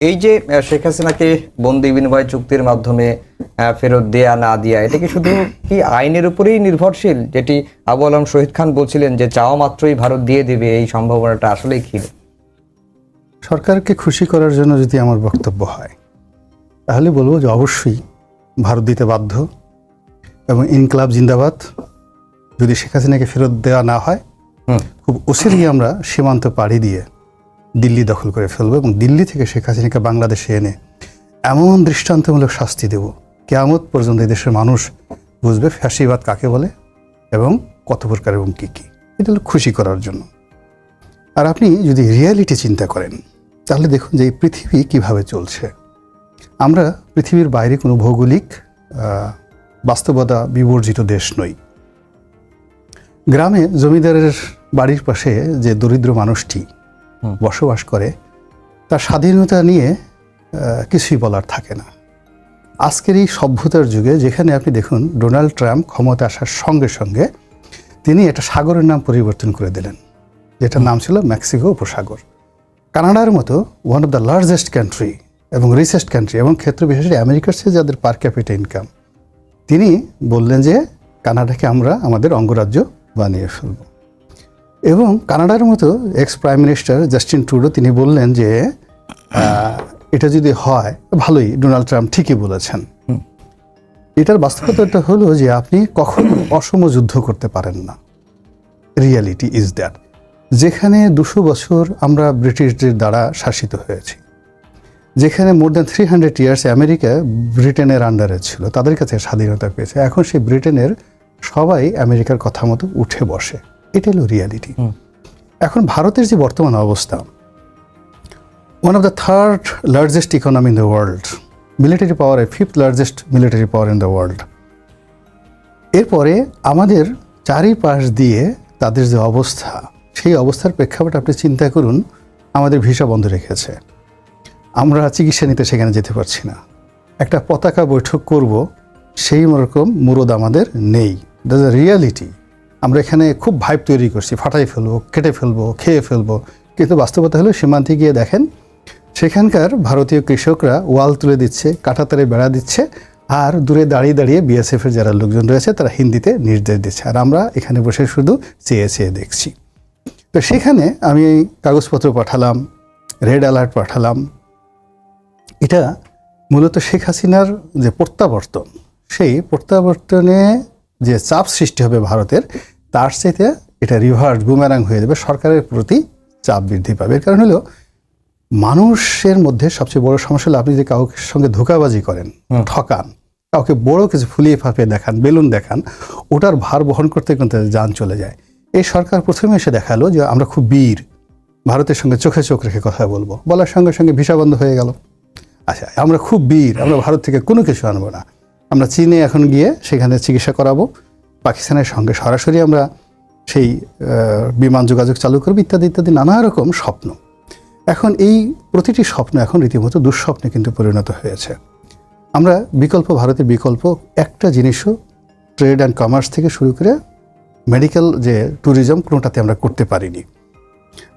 এই যে শেখ হাসিনাকে বন্দি বিনিময় চুক্তির মাধ্যমে ফেরত দেয়া না দেয়া এটা কি শুধু কি আইনের উপরেই নির্ভরশীল? যেটি আবু আলম শহীদ খান বলছিলেন যে চাওয়া মাত্রই ভারত দিয়ে দেবে এই সম্ভাবনাটা আসলেই ক্ষীণ সরকারকে খুশি করার জন্য যদি আমার বক্তব্য হয় তাহলে বলব যে অবশ্যই ভারত দিতে বাধ্য এবং ইনকলাব জিন্দাবাদ। যদি শেখ হাসিনাকে ফেরত দেওয়া না হয়। খুব ওসিরই আমরা সীমান্ত পাড়ি দিয়ে দিল্লি দখল করে ফেলব এবং দিল্লি থেকে শেখ হাসিনাকে বাংলাদেশে এনে এমন দৃষ্টান্তমূলক শাস্তি দেব। কেয়ামত পর্যন্ত দেশের মানুষ বুঝবে ফ্যাসিবাদ কাকে বলে এবং কত প্রকার এবং কী কী। এটা হলো খুশি করার জন্য। আর আপনি যদি রিয়ালিটি চিন্তা করেন, তাহলে দেখুন যে এই পৃথিবী কীভাবে চলছে। আমরা পৃথিবীর বাইরে কোনো ভৌগোলিক বাস্তবতা বিবর্জিত দেশ নই। গ্রামে জমিদারের বাড়ির পাশে যে দরিদ্র মানুষটি। বসবাস করে, তার স্বাধীনতা নিয়ে কিছুই বলার থাকে না। আজকের এই সভ্যতার যুগে, যেখানে আপনি দেখুন, ডোনাল্ড ট্রাম্প ক্ষমতা আসার সঙ্গে সঙ্গে, তিনি একটা সাগরের নাম পরিবর্তন করে দিলেন। যেটার নাম ছিল মেক্সিকো উপসাগর। কানাডার মতো one of the largest country এবং রিচেস্ট কান্ট্রি এবং ক্ষেত্র বিশেষে আমেরিকার চেয়ে যাদের পার ক্যাপিটা ইনকাম তিনি বললেন যে, কানাডাকে আমরা আমাদের অঙ্গরাজ্য বানিয়ে ফেলব। এবং কানাডার মতো ex prime minister Justin Trudeau তিনি বললেন যে এটা যদি হয় ভালোই ডোনাল্ড ট্রাম্প ঠিকই বলেছেন। এটার বাস্তবতাটা হলো যে আপনি কখনো অসম যুদ্ধ করতে পারেন না। রিয়ালিটি ইজ দ্যাট যেখানে দুশো বছর আমরা ব্রিটিশদের দ্বারা শাসিত হয়েছি। যেখানে more than three hundred years America ব্রিটেনের আন্ডারে ছিল তাদের কাছে স্বাধীনতা পেয়েছে। এখন সেই ব্রিটেনের সবাই আমেরিকার কথা মতো উঠে বসে। এটা হলো রিয়ালিটি এখন ভারতের যে বর্তমান অবস্থা one of the third largest economy in the world military power fifth largest military power in the world এরপরে আমাদের চারিপাশ দিয়ে তাদের যে অবস্থা সেই অবস্থার প্রেক্ষাপটে আপনি চিন্তা করুন আমাদের ভিসা বন্ধ রেখেছে। আমরা চিকিৎসা নিতে সেখানে যেতে পারছি না। একটা পতাকা বৈঠক করব সেই রকম মুরদ আমাদের নেই। দ্যাজ আ রিয়ালিটি আমরা এখানে খুব ভাইব তৈরি করছি, ফাটাই ফেলব, কেটে ফেলব, খেয়ে ফেলব। কিন্তু বাস্তবতা হলো সীমান্তে গিয়ে দেখেন, সেখানকার ভারতীয় কৃষকরা ওয়াল তুলে দিচ্ছে কাঁটাতারে বেড়া দিচ্ছে, আর দূরে দাঁড়িয়ে দাঁড়িয়ে বিএসএফ এর যারা লোকজন রয়েছে, তারা হিন্দিতে নির্দেশ দিচ্ছে। আর আমরা এখানে বসে শুধু চেয়ে চেয়ে দেখছি। তো সেখানে আমি কাগজপত্র পাঠালাম রেড অ্যালার্ট পাঠালাম। এটা মূলত শেখ হাসিনার যে প্রত্যাবর্তন, সেই প্রত্যাবর্তনে যে চাপ সৃষ্টি হবে ভারতের তার চাইতে এটা রিভার্স বুমেরাং হয়ে যাবে সরকারের প্রতি চাপ বৃদ্ধি পাবে। এর কারণ হলো মানুষের মধ্যে সবচেয়ে বড় সমস্যা হলো আপনি যে কাউকে সঙ্গে ধোকাবাজি করেন ঠকান কাউকে বড় কিছু ফুলিয়ে ফাঁপিয়ে দেখান বেলুন দেখান ওটার ভার বহন করতে কিন্তু যান চলে যায়। এই সরকার প্রথমে এসে দেখাল যে আমরা খুব বীর ভারতের সঙ্গে চোখে চোখ রেখে কথা বলব বলার সঙ্গে সঙ্গে ভিসা বন্ধ হয়ে গেল। আচ্ছা আমরা খুব বীর আমরা ভারত থেকে কোনো কিছু আনব না। আমরা চীনে এখন গিয়ে সেখানে চিকিৎসা করাবো। পাকিস্তানের সঙ্গে সরাসরি আমরা সেই বিমান যোগাযোগ চালু করব ইত্যাদি ইত্যাদি নানা রকম স্বপ্ন। এখন এই প্রতিটি স্বপ্ন এখন রীতিমতো দুঃস্বপ্নে কিন্তু পরিণত হয়েছে। আমরা বিকল্প, ভারতের বিকল্প একটা জিনিসও ট্রেড অ্যান্ড কমার্স থেকে শুরু করে মেডিকেল যে ট্যুরিজম কোনোটাতে আমরা করতে পারিনি।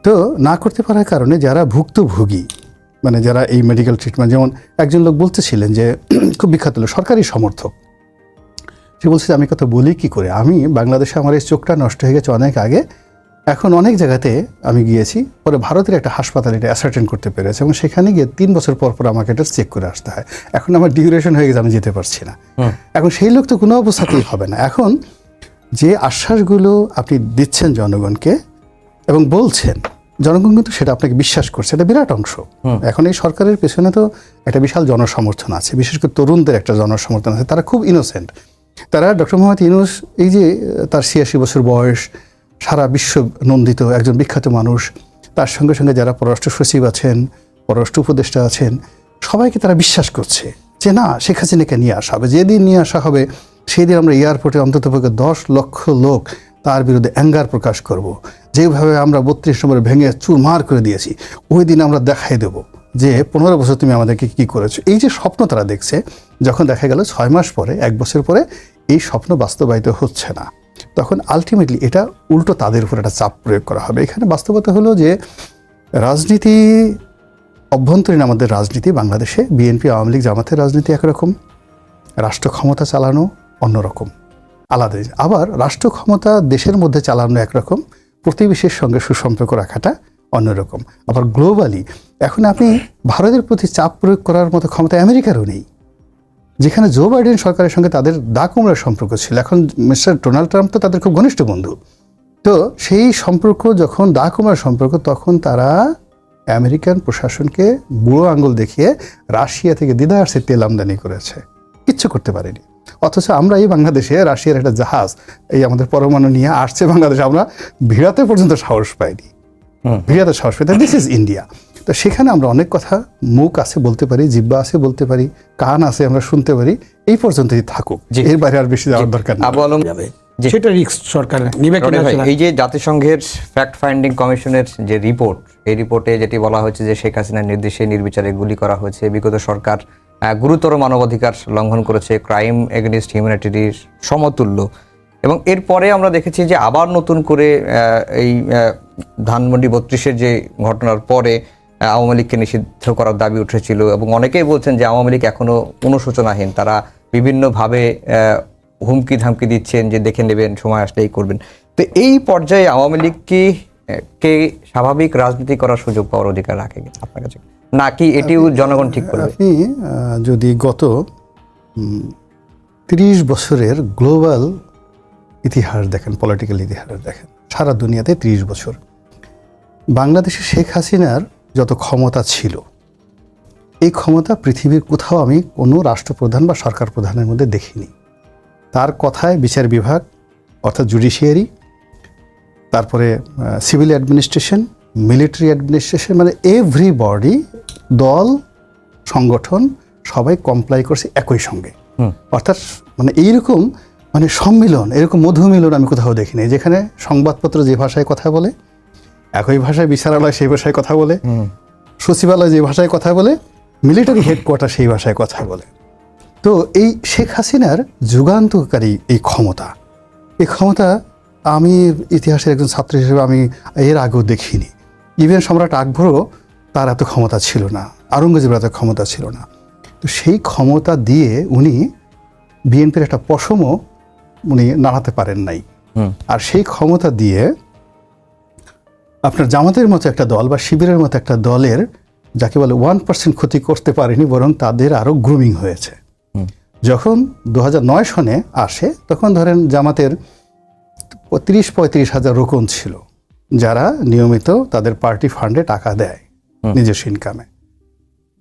তো না করতে পারার কারণে যারা ভুক্তভোগী মানে যারা এই মেডিকেল ট্রিটমেন্ট যেমন একজন লোক বলতেছিলেন যে খুব বিখ্যাত লোক সরকারি সমর্থক। সে বলছে আমি কথা বলি কি করে? আমি বাংলাদেশে আমার এই চোখটা নষ্ট হয়ে গেছে অনেক আগে। এখন অনেক জায়গাতে আমি গিয়েছি পরে ভারতের একটা হাসপাতাল এটা অ্যাসার্টেন করতে পেরেছে এবং সেখানে গিয়ে তিন বছর পর পর আমাকে এটা চেক করে আসতে হয়। এখন আমার ডিউরেশন হয়ে গেছে আমি যেতে পারছি না। এখন সেই লোক তো কোনো অবস্থাতেই হবে না। এখন যে আশ্বাসগুলো আপনি দিচ্ছেন জনগণকে এবং বলছেন জনগণ কিন্তু সেটা আপনাকে বিশ্বাস করছে এটা বিরাট অংশ। এখন এই সরকারের পেছনে তো একটা বিশাল জনসমর্থন আছে বিশেষ করে তরুণদের একটা জনসমর্থন আছে তারা খুব ইনোসেন্ট তারা ডক্টর মোহাম্মদ ইউনুস এই যে তার ছিয়াশি বছর বয়স সারা বিশ্ব নন্দিত একজন বিখ্যাত মানুষ তার সঙ্গে সঙ্গে যারা পররাষ্ট্র সচিব আছেন পররাষ্ট্র উপদেষ্টা আছেন সবাইকে তারা বিশ্বাস করছে যে না শেখ হাসিনাকে নিয়ে আসা হবে যেদিন নিয়ে আসা হবে সেই দিন আমরা এয়ারপোর্টে অন্ততপক্ষে দশ লক্ষ লোক তার বিরুদ্ধে অ্যাঙ্গার প্রকাশ করব। যেভাবে আমরা বত্রিশ নম্বরে ভেঙে চুরমার করে দিয়েছি, ওই দিন আমরা দেখাই দেব যে পনেরো বছর তুমি আমাদেরকে কি করেছ। এই যে স্বপ্ন তারা দেখছে, যখন দেখা গেল ছয় মাস পরে, এক বছর পরে, এই স্বপ্ন বাস্তবায়িত হচ্ছে না। তখন আলটিমেটলি এটা উল্টো তাদের উপর একটা চাপ প্রয়োগ করা হবে। এখানে বাস্তবতা হলো যে রাজনীতি, অভ্যন্তরীণ আমাদের রাজনীতি, বাংলাদেশে বিএনপি, আওয়ামী লীগ, জামাতের রাজনীতি একরকম, রাষ্ট্র ক্ষমতা চালানো অন্যরকম। আলাদা। আবার রাষ্ট্র ক্ষমতা দেশের মধ্যে চালানো একরকম, প্রতিবেশীর সঙ্গে সুসম্পর্ক রাখাটা অন্যরকম। আবার গ্লোবালি এখন আপনি ভারতের প্রতি চাপ প্রয়োগ করার মতো ক্ষমতা আমেরিকারও নেই, যেখানে জো বাইডেন সরকারের সঙ্গে তাদের দা কুমড়ার সম্পর্ক ছিল। এখন মিস্টার ডোনাল্ড ট্রাম্প তো তাদের খুব ঘনিষ্ঠ বন্ধু। তো সেই সম্পর্ক, যখন দা কুমড়ার সম্পর্ক, তখন তারা আমেরিকান প্রশাসনকে বুড়ো আঙ্গুল দেখিয়ে রাশিয়া থেকে দিদারসে তেল আমদানি করেছে। কিচ্ছু করতে পারেনি। অথচ আমরা এই বাংলাদেশে রাশিয়ার একটা জাহাজ এই আমাদের পরমাণু নিয়ে আসছে বাংলাদেশে আমরা ভিড়াতে পর্যন্ত সাহস পাইনি। ভিড়াতে সাহস পাই দিস ইজ ইন্ডিয়া তো সেখানে আমরা অনেক কথা মুখ আছে বলতে পারি জিব্বা আছে বলতে পারি কান আছে আমরা শুনতে পারি এই পর্যন্তই থাকুক। এর বাইরে আর বেশি যাওয়ার দরকার নেই। সেটা রিস্ক সরকার এই যে জাতিসংঘের ফ্যাক্ট ফাইন্ডিং কমিশনের যে রিপোর্ট এই রিপোর্টে যেটি বলা হয়েছে যে শেখ হাসিনার নির্দেশে নির্বিচারে গুলি করা হয়েছে বিগত সরকার গুরুতর মানবাধিকার লঙ্ঘন করেছে ক্রাইম এগেনিস্ট হিউম্যানিটির সমতুল্য। এবং এরপরে আমরা দেখেছি যে আবার নতুন করে এই ধানমন্ডি বত্রিশের যে ঘটনার পরে আওয়ামী লীগকে নিষিদ্ধ করার দাবি উঠেছিল এবং অনেকেই বলছেন যে আওয়ামী লীগ এখনও অনুশোচনাহীন। তারা বিভিন্নভাবে হুমকি ধামকি দিচ্ছেন যে দেখে নেবেন, সময় আসলেই করবেন। তো এই পর্যায়ে আওয়ামী লীগ কি কে স্বাভাবিক রাজনীতি করার সুযোগ পাওয়ার অধিকার রাখে আপনার কাছে? নাকি এটিও জনগণ ঠিক করবে? আপনি যদি গত তিরিশ বছরের গ্লোবাল ইতিহাস দেখেন পলিটিক্যাল ইতিহাস দেখেন সারা দুনিয়াতে তিরিশ বছর। বাংলাদেশে শেখ হাসিনার যত ক্ষমতা ছিল এই ক্ষমতা পৃথিবীর কোথাও আমি কোনো রাষ্ট্রপ্রধান বা সরকার প্রধানের মধ্যে দেখিনি। তার কথায় বিচার বিভাগ অর্থাৎ জুডিশিয়ারি তারপরে সিভিল অ্যাডমিনিস্ট্রেশন মিলিটারি অ্যাডমিনিস্ট্রেশন মানে এভরিবডি দল সংগঠন সবাই কমপ্লাই করছে একই সঙ্গে। অর্থাৎ মানে এইরকম মানে সম্মিলন এরকম মধুমিলন আমি কোথাও দেখিনি। যেখানে সংবাদপত্র যে ভাষায় কথা বলে একই ভাষায় বিচারালয় সেই ভাষায় কথা বলে সচিবালয় যে ভাষায় কথা বলে মিলিটারি হেডকোয়ার্টার সেই ভাষায় কথা বলে। তো এই শেখ হাসিনার যুগান্তকারী এই ক্ষমতা এই ক্ষমতা আমি ইতিহাসের একজন ছাত্র হিসেবে আমি এর আগেও দেখিনি। ইভেন সম্রাট আকবরও তার এত ক্ষমতা ছিল না আওরঙ্গজেবের এত ক্ষমতা ছিল না। তো সেই ক্ষমতা দিয়ে উনি বিএনপির একটা পশমও উনি নাড়াতে পারেন নাই। আর সেই ক্ষমতা দিয়ে আপনার জামাতের মতো একটা দল বা শিবিরের মতো একটা দলের যাকে বলে ওয়ান পার্সেন্ট ক্ষতি করতে পারেনি বরং তাদের আরও গ্রুমিং হয়েছে। যখন দু নয় সনে আসে তখন ধরেন জামাতের তিরিশ পঁয়ত্রিশ হাজার রোকন ছিল। যারা নিয়মিত তাদের পার্টি ফান্ডে টাকা দেয় নিজস্ব ইনকামে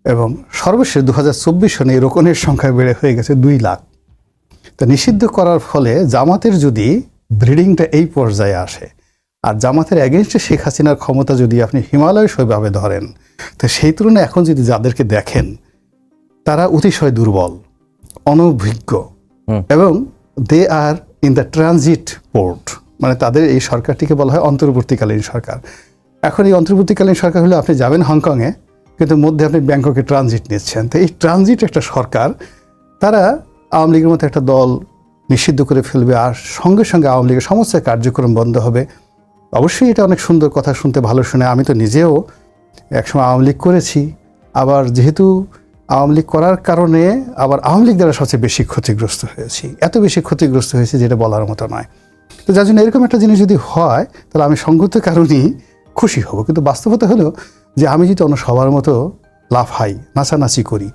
এবং সর্বশেষ দু হাজার চব্বিশ সনে এই রোকনের সংখ্যা বেড়ে হয়ে গেছে দুই লাখ। তা নিষিদ্ধ করার ফলে জামাতের যদি ব্রিডিংটা এই পর্যায়ে আসে আর জামাতের এগেনস্টে শেখ হাসিনার ক্ষমতা যদি আপনি হিমালয় সেভাবে ধরেন তো সেই তুলনায় এখন যদি যাদেরকে দেখেন তারা অতিশয় দুর্বল অনভিজ্ঞ এবং they are in the transit port মানে তাদের এই সরকারটিকে বলা হয় অন্তর্বর্তীকালীন সরকার। এখন এই অন্তর্বর্তীকালীন সরকার হলে আপনি যাবেন হংকংয়ে, কিন্তু মধ্যে আপনি ব্যাংককে ট্রানজিট নিচ্ছেন। তো এই ট্রানজিট একটা সরকার, তারা আওয়ামী লীগের মতো একটা দল নিষিদ্ধ করে ফেলবে আর সঙ্গে সঙ্গে আওয়ামী লীগের সমস্ত কার্যক্রম বন্ধ হবে। অবশ্যই এটা অনেক সুন্দর কথা শুনতে, ভালো শুনে। আমি তো নিজেও একসময় আওয়ামী লীগ করেছি। আবার যেহেতু আওয়ামী লীগ করার কারণে আবার আওয়ামী লীগ দ্বারা সবচেয়ে বেশি ক্ষতিগ্রস্ত হয়েছি। এত বেশি ক্ষতিগ্রস্ত হয়েছে যেটা বলার মতো নয়। তো যার জন্য এরকম একটা জিনিস যদি হয় তাহলে আমি সঙ্গত কারণেই খুশি হব। কিন্তু বাস্তবতা হলো যে আমি যদি অন্য সবার মতো লাফাই নাচানাচি করি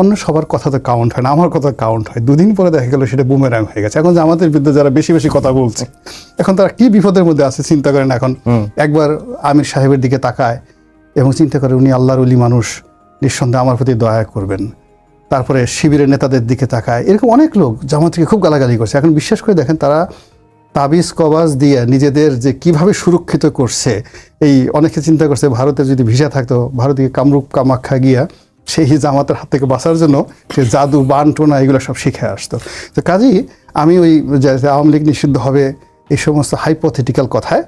অন্য সবার কথা তো কাউন্ট হয় না আমার কথা কাউন্ট হয়। দুদিন পরে দেখা গেল সেটা বুমেরাং হয়ে গেছে। এখন যে আমাদের বিরুদ্ধে যারা বেশি বেশি কথা বলছে এখন তারা কি বিপদের মধ্যে আছে চিন্তা করেন এখন একবার আমির সাহেবের দিকে তাকায় এবং চিন্তা করে উনি আল্লাহর উলি মানুষ নিঃসন্দেহে আমার প্রতি দয়া করবেন। তারপরে শিবিরের নেতাদের দিকে তাকায়। এরকম অনেক লোক জামাতকে খুব গালাগালি করছে। এখন বিশ্বাস করে দেখেন তারা তাবিজ কবাজ দিয়ে নিজেদের যে কীভাবে সুরক্ষিত করছে, এই অনেকে চিন্তা করছে ভারতের যদি ভিসা থাকতো ভারতীয় কামরূপ, কামাখ্যা গিয়া সেই জামাতের হাত থেকে বাঁচার জন্য সে জাদু বান টোনা এগুলো সব শিখে আসতো। তো কাজেই আমি ওই আওয়ামী লীগ নিষিদ্ধ হবে এই সমস্ত হাইপোথেটিক্যাল কথায়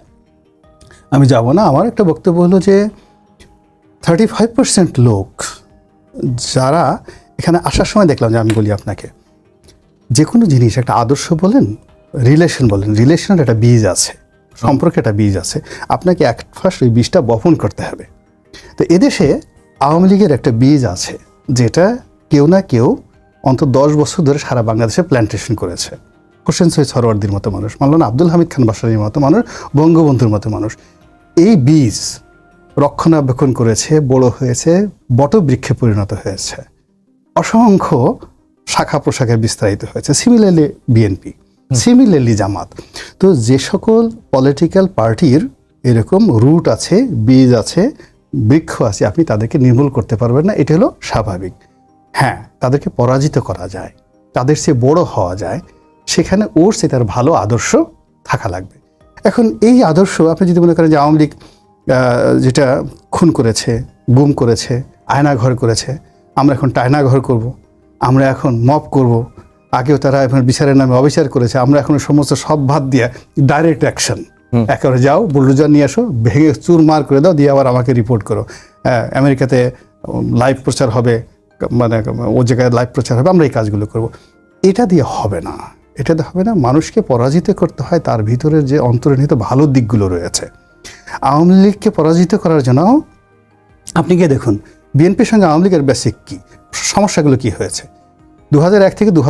আমি যাব না। আমার একটা বক্তব্য হলো যে থার্টি ফাইভ পার্সেন্ট লোক যারা এখানে আসার সময় দেখলাম যে আমি বলি আপনাকে, যে কোনো জিনিস একটা আদর্শ বলেন রিলেশন বলেন রিলেশনের একটা বীজ আছে, সম্পর্কে একটা বীজ আছে, আপনাকে এক ফার্স্ট ওই বীজটা বপন করতে হবে। তো এদেশে আওয়ামী লীগের একটা বীজ আছে, যেটা কেউ না কেউ অন্তত দশ বছর ধরে সারা বাংলাদেশে প্ল্যান্টেশন করেছে। হোসেন সৈয়দ সরওয়ার্দির মতো মানুষ মানলান আব্দুল হামিদ খান বাসারির মতো মানুষ, বঙ্গবন্ধুর মতো মানুষ। এই বীজ রক্ষণাবেক্ষণ করেছে, বড় হয়েছে, বটবৃক্ষে পরিণত হয়েছে। অসংখ্য শাখা প্রশাখায় বিস্তারিত হয়েছে। সিমিলারলি বিএনপি সিমিলারলি জামাত তো যে সকল পলিটিক্যাল পার্টির এরকম রুট আছে বীজ আছে, বৃক্ষ আছে, আপনি তাদেরকে নির্মূল করতে পারবেন না, এটা হলো স্বাভাবিক হ্যাঁ তাদেরকে পরাজিত করা যায়, তাদের সে বড় হওয়া যায়, সেখানে ওর সে তার ভালো আদর্শ থাকা লাগবে এখন এই আদর্শ, আপনি যদি মনে করেন যে আওয়ামী লীগ যেটা খুন করেছে, গুম করেছে, আয়নাঘর করেছে, আমরা এখন টায়নাঘর করব। আমরা এখন মপ করব। আগেও তারা এখন বিচারের নামে অবিচার করেছে। আমরা এখন সমস্ত সব ভাত দিয়ে ডাইরেক্ট অ্যাকশন একেবারে যাও বুলডোজার নিয়ে আসো ভেঙে চুরমার করে দাও দিয়ে আবার আমাকে রিপোর্ট করো। হ্যাঁ, আমেরিকাতে লাইভ প্রচার হবে মানে ও জায়গায় লাইভ প্রচার হবে আমরা এই কাজগুলো করব। এটা দিয়ে হবে না। এটা দিয়ে হবে না মানুষকে পরাজিত করতে হয় তার ভিতরে যে অন্তর্নিহিত ভালো দিকগুলো রয়েছে। আওয়ামী লীগকে পরাজিত করার জন্য আপনি গিয়ে দেখুন বিএনপির সঙ্গে আওয়ামী লীগের বেসিক কী? সমস্যাগুলো কি হয়েছে? দু এক থেকে দু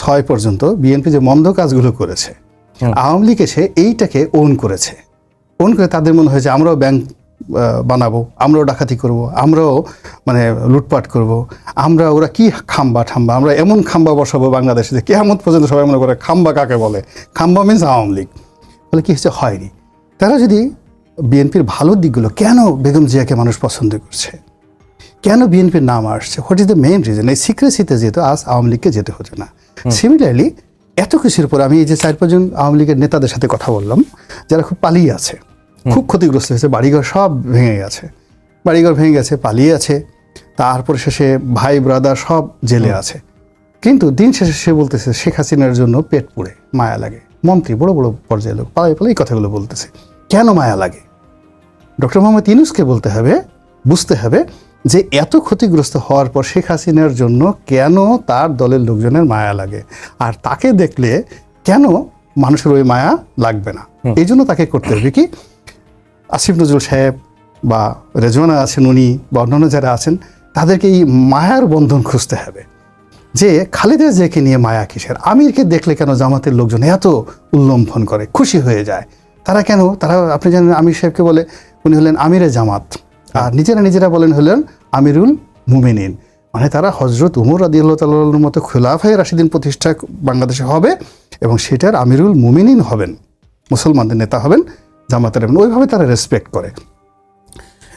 ছয় পর্যন্ত বিএনপি যে মন্দ কাজগুলো করেছে। আওয়ামী লীগ এসে এইটাকে ওন করেছে। ওন করে তাদের মনে হয়েছে আমরাও ব্যাংক বানাবো আমরাও ডাকাতি করব আমরাও মানে লুটপাট করব আমরা ওরা কি খাম্বা ঠাম্বা আমরা এমন খাম্বা বসাবো বাংলাদেশে যে কেয়ামত পর্যন্ত সবাই মনে করে খাম্বা কাকে বলে? খাম্বা মিন্স আওয়ামী লীগ। বলে কি হচ্ছে? হয়নি। তারা যদি বিএনপির ভালো দিকগুলো কেন বেগম জিয়াকে মানুষ পছন্দ করছে? কেন বিএনপির নাম আসছে? What is the main reason এই সিক্রেসিতে যেহেতু আজ আওয়ামী লীগকে যেতে হতো না। সিমিলারলি এত কিছুর পর আমি এই যে চার পাঁচজন আওয়ামী লীগের নেতাদের সাথে কথা বললাম যারা খুব পালিয়ে আছে খুব ক্ষতিগ্রস্ত হয়েছে বাড়িঘর সব ভেঙে গেছে। বাড়িঘর ভেঙে গেছে পালিয়ে আছে তারপর শেষে ভাই ব্রাদার সব জেলে আছে। কিন্তু দিন শেষে সে বলতেছে শেখ হাসিনার জন্য পেট পুড়ে মায়া লাগে। মন্ত্রী বড় বড় পর্যায়ের লোক পালাই পালাই এই কথাগুলো বলতেছে। কেন মায়া লাগে? ডক্টর মোহাম্মদ ইনুসকে বলতে হবে বুঝতে হবে যে এত ক্ষতিগ্রস্ত হওয়ার পর শেখ হাসিনার জন্য কেন তার দলের লোকজনের মায়া লাগে? আর তাকে দেখলে কেন মানুষের ওই মায়া লাগবে না? এই জন্য তাকে করতে হবে কি? আসিফ নজরুল সাহেব বা রেজওয়ানা আছেন উনি বা অন্যান্য যারা আছেন তাদেরকে এই মায়ার বন্ধন খুঁজতে হবে। যে খালেদা জিয়াকে নিয়ে মায়া কিসের? আমিরকে দেখলে কেন জামাতের লোকজন এত উল্লম্ফন করে খুশি হয়ে যায়? তারা কেন? তারা আপনি জানেন আমির সাহেবকে বলে উনি হলেন আমিরে জামাত। আর নিজেরা নিজেরা বলেন হলেন আমিরুল মুমিনিন। মানে তারা হজরত উমর আদি আল্লাহ তাল্লাহর মতো খোলাফায় রাশিদিন প্রতিষ্ঠা বাংলাদেশে হবে এবং সেটার আমিরুল মুমিনিন হবেন। মুসলমানদের নেতা হবেন জামাতের হবেন ওইভাবে তারা রেসপেক্ট করে।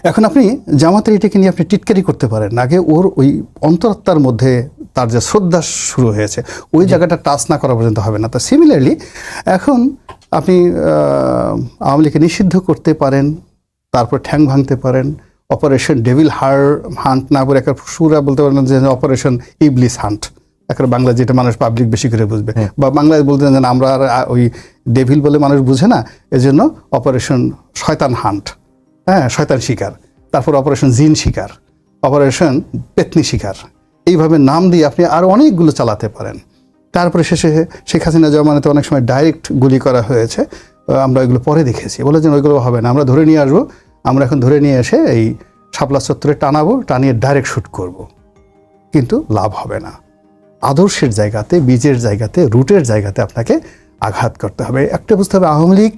এখন আপনি জামাতের এটাকে নিয়ে আপনি টিটকারি করতে পারেন। আগে ওর ওই অন্তরাত্মার মধ্যে তার যে শ্রদ্ধা শুরু হয়েছে ওই জায়গাটা টাচ না করা পর্যন্ত হবে না। তা সিমিলারলি এখন আপনি আওয়ামী লীগকে নিষিদ্ধ করতে পারেন তারপর ঠ্যাং ভাঙতে পারেন অপারেশন ডেভিল হার হান্ট না করে একটা সুরা বলতে পারেন যে অপারেশন ইবলিস হান্ট। একটা বাংলা যেটা মানুষ পাবলিক বেশি করে বুঝবে। বা বাংলায় বলতে যে আমরা আর ওই ডেভিল বলে মানুষ বুঝে না এজন্য অপারেশন শয়তান হান্ট। হ্যাঁ শয়তান শিকার। তারপর অপারেশন জিন শিকার। অপারেশন পেতনি শিকার। এইভাবে নাম দিয়ে আপনি আরও অনেকগুলো চালাতে পারেন। তারপরে শেষে শেখ হাসিনা জমানাতে অনেক সময় ডাইরেক্ট গুলি করা হয়েছে। আমরা এগুলো পরে দেখেছি। বলে যে ওইগুলো হবে না। আমরা ধরে নিয়ে আসব। আমরা এখন ধরে নিয়ে এসে এই শাপলা চত্বরে টানাবো, টানিয়ে ডাইরেক্ট শ্যুট করব। কিন্তু লাভ হবে না। আদর্শের জায়গাতে, বীজের জায়গাতে, রুটের জায়গাতে আপনাকে আঘাত করতে হবে। একটা বুঝতে হবে আওয়ামী লীগ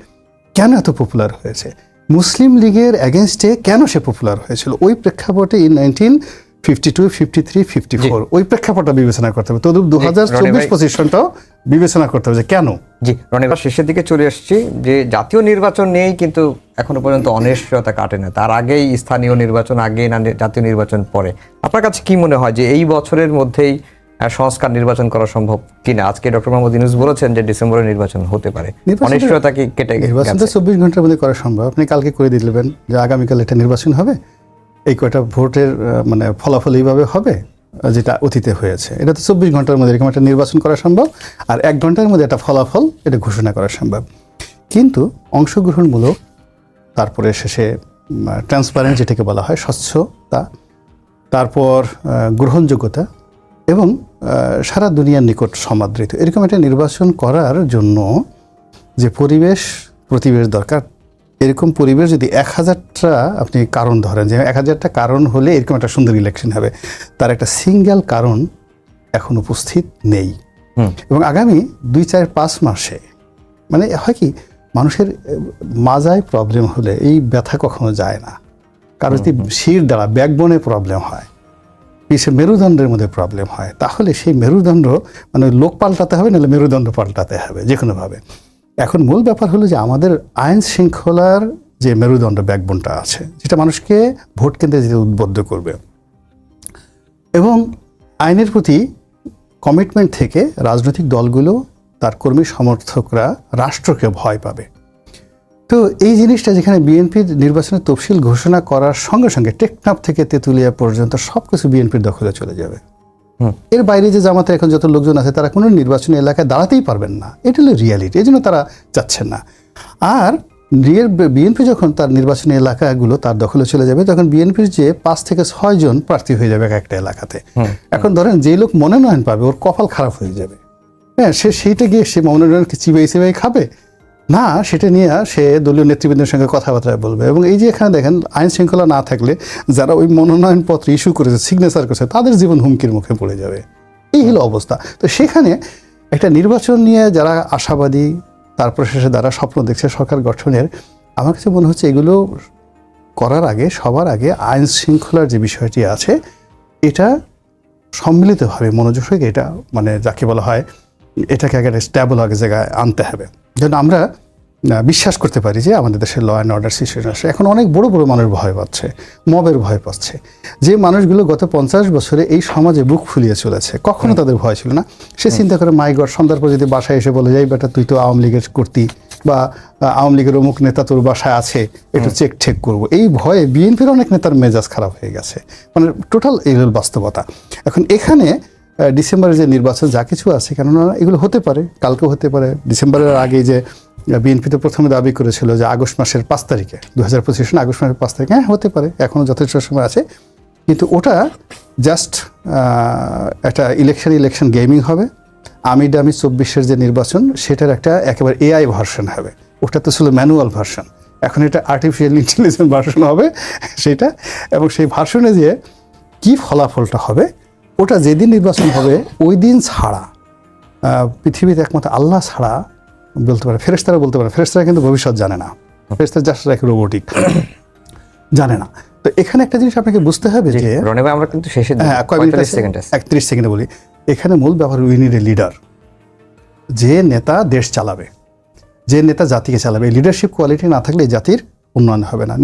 কেন এত পপুলার হয়েছে? মুসলিম লীগের অ্যাগেনস্টে কেন সে পপুলার হয়েছিল? ওই প্রেক্ষাপটে in nineteen fifty two fifty three fifty four ওই প্রেক্ষাপটটা বিবেচনা করতে হবে। তদুপ দু হাজার চব্বিশ ভাই- পজিশনটাও বিবেচনা করতে হবে যে কেন? জি রনিবার শেষের দিকে চলে এসেছি যে জাতীয় নির্বাচন নিয়েই কিন্তু এখনও পর্যন্ত অনিশ্চয়তা কাটে না। তার আগেই স্থানীয় নির্বাচন আগে না জাতীয় নির্বাচন পরে আপনার কাছে কি মনে হয় যে এই বছরের মধ্যেই সংস্কার নির্বাচন করা সম্ভব কিনা? আজকে ডক্টর মোহাম্মদ ইউনুস বলেছেন যে ডিসেম্বরে নির্বাচন হতে পারে। অনিশ্চয়তা কি কেটে নির্বাচন তো গেছে চব্বিশ ঘণ্টার মধ্যে করা সম্ভব। আপনি কালকে করে দিলেন যে আগামীকাল এটা নির্বাচন হবে। এই কয়টা ভোটের মানে ফলাফল এইভাবে হবে যেটা অতীতে হয়েছে। এটা তো চব্বিশ ঘণ্টার মধ্যে এরকম একটা নির্বাচন করা সম্ভব, আর এক ঘণ্টার মধ্যে একটা ফলাফল এটা ঘোষণা করা সম্ভব। কিন্তু অংশগ্রহণমূলক, তারপরে শেষে ট্রান্সপারেন্ট যেটাকে বলা হয়, স্বচ্ছতা, তারপর গ্রহণযোগ্যতা এবং সারা দুনিয়ার নিকট সমাদৃত। এরকম একটা নির্বাচন করার জন্য যে পরিবেশ, প্রতিবেশ দরকার এরকম পরিবেশ যদি এক হাজারটা আপনি কারণ ধরেন যে এক হাজারটা কারণ হলে এরকম একটা সুন্দর ইলেকশন হবে। তার একটা সিঙ্গেল কারণ এখন উপস্থিত নেই। এবং আগামী দুই চার পাঁচ মাসে মানে হয় কি মানুষের মাজায় প্রবলেম হলে এই ব্যথা কখনো যায় না। কারও যদি শির দ্বারা ব্যাকবোনে প্রবলেম হয় পিছিয়ে মেরুদণ্ডের মধ্যে প্রবলেম হয় তাহলে সেই মেরুদণ্ড মানে লোক পাল্টাতে হবে নাহলে মেরুদণ্ড পাল্টাতে হবে যে কোনোভাবে এখন মূল ব্যাপার হলো যে আমাদের আইন শৃঙ্খলার যে মেরুদণ্ড ব্যাকবোনটা আছে, যেটা মানুষকে ভোট কেন্দ্রে যেতে উদ্বুদ্ধ করবে এবং আইনের প্রতি কমিটমেন্ট থেকে রাজনৈতিক দলগুলো, তার কর্মী সমর্থকরা রাষ্ট্রকে ভয় পাবে তো এই জিনিসটা যেখানে বিএনপির নির্বাচনের তফসিল ঘোষণা করার সঙ্গে সঙ্গে টেকনাফ থেকে তেঁতুলিয়া পর্যন্ত সব কিছু বিএনপির দখলে চলে যাবে। এর বাইরে যে জামাতের এখন যত লোকজন আছে তারা কোনো নির্বাচনী এলাকায় দাঁড়াতেই পারবেন না। এটা হলো রিয়ালিটি এই জন্য তারা চাচ্ছেন না। আর বিএনপি যখন তার নির্বাচনী এলাকাগুলো তার দখলে চলে যাবে তখন বিএনপির যে পাঁচ থেকে ছয় জন প্রার্থী হয়ে যাবে এক একটা এলাকাতে। এখন ধরেন যে লোক মনোনয়ন পাবে ওর কপাল খারাপ হয়ে যাবে। হ্যাঁ সে সেইটা গিয়ে সে মনোনয়নকে চিবাই চিবাই খাবে? না, সেটা নিয়ে সে দলীয় নেতৃবৃন্দের সঙ্গে কথাবার্তা বলবে। এবং এই যে এখানে দেখেন, আইন শৃঙ্খলা না থাকলে যারা ওই মনোনয়নপত্র ইস্যু করেছে সিগনেচার করেছে, তাদের জীবন হুমকির মুখে পড়ে যাবে। এই হলো অবস্থা। তো সেখানে একটা নির্বাচন নিয়ে যারা আশাবাদী, তারপর শেষে যারা স্বপ্ন দেখছে, সরকার গঠনের, আমার কাছে মনে হচ্ছে এগুলো করার আগে, সবার আগে আইন শৃঙ্খলার যে বিষয়টি আছে, এটা সম্মিলিতভাবে মনোযোগ এটা মানে যাকে বলা হয় এটাকে আগে স্ট্যাবল আগে জায়গায় আনতে হবে। যেন আমরা বিশ্বাস করতে পারি যে আমাদের দেশের ল অ্যান্ড অর্ডার সিচুয়েশন আছে এখন অনেক বড় বড় মানুষ ভয় পাচ্ছে মবের ভয় পাচ্ছে। যে মানুষগুলো গত পঞ্চাশ বছরে এই সমাজে বুক ফুলিয়ে চলেছে কখনো তাদের ভয় ছিল না। সে চিন্তা করে মাই গড সন্ধ্যার পর যদি বাসায় এসে বলে যাই বেটা তুই তো আওয়ামী লীগের করতি বা আওয়ামী লীগের অমুক নেতা তোর বাসায় আছে একটু চেক ঠেক করব। এই ভয়ে বিএনপির অনেক নেতার মেজাজ খারাপ হয়ে গেছে। মানে টোটাল এই হলো বাস্তবতা। এখন এখানে ডিসেম্বরে যে নির্বাচন, যা কিছু আছে, কেননা এগুলো হতে পারে, কালকেও হতে পারে। ডিসেম্বরের আগে যে বিএনপি তো প্রথমে দাবি করেছিল যে আগস্ট মাসের পাঁচ তারিখে দু হাজার পঁচিশ আগস্ট মাসের পাঁচ তারিখে হ্যাঁ হতে পারে এখনও যথেষ্ট সময় আছে। কিন্তু ওটা জাস্ট একটা ইলেকশন ইলেকশন গেমিং হবে। আমি ডামি চব্বিশের যে নির্বাচন, সেটার একটা একেবারে এআই ভার্সন হবে। ওটা তো ছিল ম্যানুয়াল ভার্সন এখন এটা আর্টিফিশিয়াল ইন্টেলিজেন্স ভার্সন হবে, সেটা। এবং সেই ভার্সনে যে কি ফলাফলটা হবে ওটা যেদিন নির্বাচন হবে ওই দিন ছাড়া পৃথিবীতে একমাত্র আল্লাহ ছাড়া বলতে পারে ফেরেস্তারা বলতে পারে ফেরেস্তারা কিন্তু ভবিষ্যৎ জানে না। ফেরেস্তারা জাস্ট এক রোবোটিক জানে না। তো এখানে একটা জিনিস আপনাকে বুঝতে হবে যে আমরা কিন্তু শেষে হ্যাঁ সেকেন্ড একত্রিশ সেকেন্ডে বলি। এখানে মূল ব্যাপার উই নিড এ লিডার যে নেতা দেশ চালাবে যে নেতা জাতিকে চালাবে লিডারশিপ কোয়ালিটি না থাকলে এই জাতির উন্নয়ন হবে না।